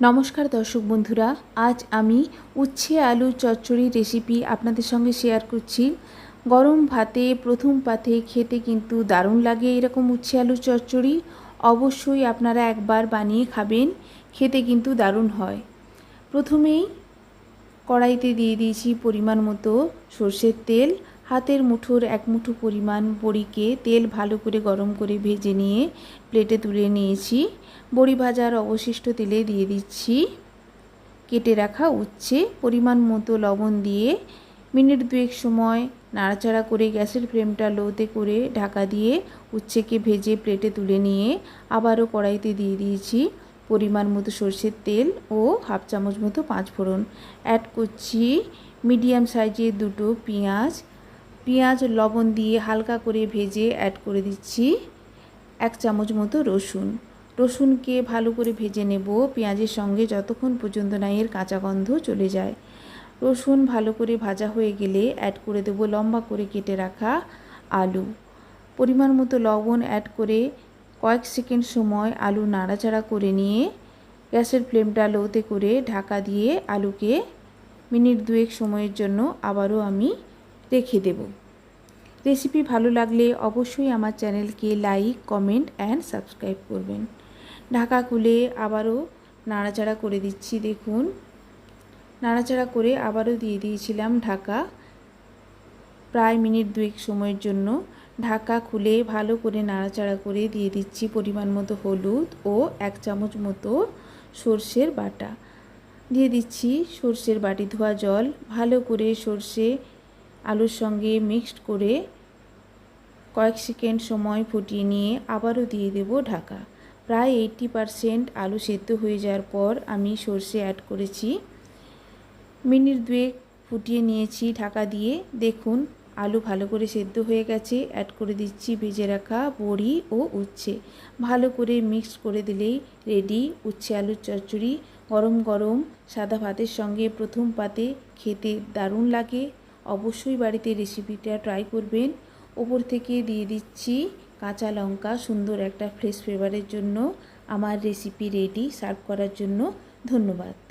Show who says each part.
Speaker 1: নমস্কার দর্শক বন্ধুরা, আজ আমি উচ্ছে আলু চচ্চড়ি রেসিপি আপনাদের সঙ্গে শেয়ার করছি। গরম ভাতে, প্রথম পাতে খেতে কিন্তু দারুণ লাগে এরকম উচ্ছে আলু চচ্চড়ি। অবশ্যই আপনারা একবার বানিয়ে খাবেন, খেতে কিন্তু দারুণ হয়। প্রথমেই কড়াইতে দিয়ে দিয়েছি পরিমাণ মতো সর্ষের তেল হাতের মুঠোর এক মুঠো পরিমাণ বড়িকে তেল ভালো করে গরম করে ভেজে নিয়ে প্লেটে তুলে নিয়েছি। বড়ি ভাজার অবশিষ্ট তেলে দিয়ে দিচ্ছি। কেটে রাখা উচ্ছে, পরিমাণ মতো লবণ দিয়ে মিনিট দুয়েক সময় নাড়াচাড়া করে গ্যাসের ফ্লেমটা লোতে করে ঢাকা দিয়ে উচ্ছেকে ভেজে প্লেটে তুলে নিয়ে আবারও কড়াইতে দিয়ে দিয়েছি পরিমাণ মতো সর্ষের তেল ও হাফ চামচ মতো পাঁচ ফোড়ন অ্যাড করছি মিডিয়াম সাইজের দুটো পেঁয়াজ পেঁয়াজ, লবণ দিয়ে হালকা করে ভেজে অ্যাড করে দিচ্ছি এক চামচ মতো রসুন। রসুনকে ভালো করে ভেজে নেব। পেঁয়াজের সঙ্গে যতক্ষণ পর্যন্ত না এর কাঁচা গন্ধ চলে যায়। রসুন ভালো করে ভাজা হয়ে গেলে অ্যাড করে দেব লম্বা করে কেটে রাখা আলু। পরিমাণ মতো লবণ অ্যাড করে কয়েক সেকেন্ড সময় আলু নাড়াচাড়া করে নিয়ে গ্যাসের ফ্লেমটা লোতে করে ঢাকা দিয়ে আলুকে মিনিট দুয়েক সময়ের জন্য আবারও আমি রেখে দেব। রেসিপি ভালো লাগলে অবশ্যই আমার চ্যানেলকে লাইক, কমেন্ট অ্যান্ড সাবস্ক্রাইব করবেন। ঢাকা খুলে আবারও নাড়াচাড়া করে দিচ্ছি, দেখুন। নাড়াচাড়া করে আবারও দিয়ে দিয়েছিলাম ঢাকা। প্রায় মিনিট দুয়েক সময়ের জন্য ঢাকা খুলে ভালো করে নাড়াচাড়া করে দিয়ে দিচ্ছি পরিমাণ মতো হলুদ ও এক চামচ মতো সর্ষের বাটা। দিয়ে দিচ্ছি সর্ষের বাটি ধোয়া জল, ভালো করে সর্ষে আলুর সঙ্গে মিক্সড করে কয়েক সেকেন্ড সময় ফুটিয়ে নিয়ে আবারও দিয়ে দেব ঢাকা। প্রায় এইটটি পারসেন্ট আলু সেদ্ধ হয়ে যাওয়ার পর আমি সর্ষে অ্যাড করেছি। মিনিট দুয়েক ফুটিয়ে নিয়েছি ঢাকা দিয়ে। দেখুন, আলু ভালো করে সেদ্ধ হয়ে গেছে। অ্যাড করে দিচ্ছি ভেজে রাখা বড়ি ও উচ্ছে। ভালো করে মিক্স করে দিলেই রেডি উচ্ছে, আলুর চচ্চড়ি গরম গরম। সাদা ভাতের সঙ্গে প্রথম পাতে খেতে দারুণ লাগে। অবশ্যই বাড়িতে রেসিপিটা ট্রাই করবেন। ওপর থেকে দিয়ে দিচ্ছি কাঁচা লঙ্কা, সুন্দর একটা ফ্রেশ ফ্লেভারের জন্য আমার রেসিপি রেডি সার্ভ করার জন্য ধন্যবাদ।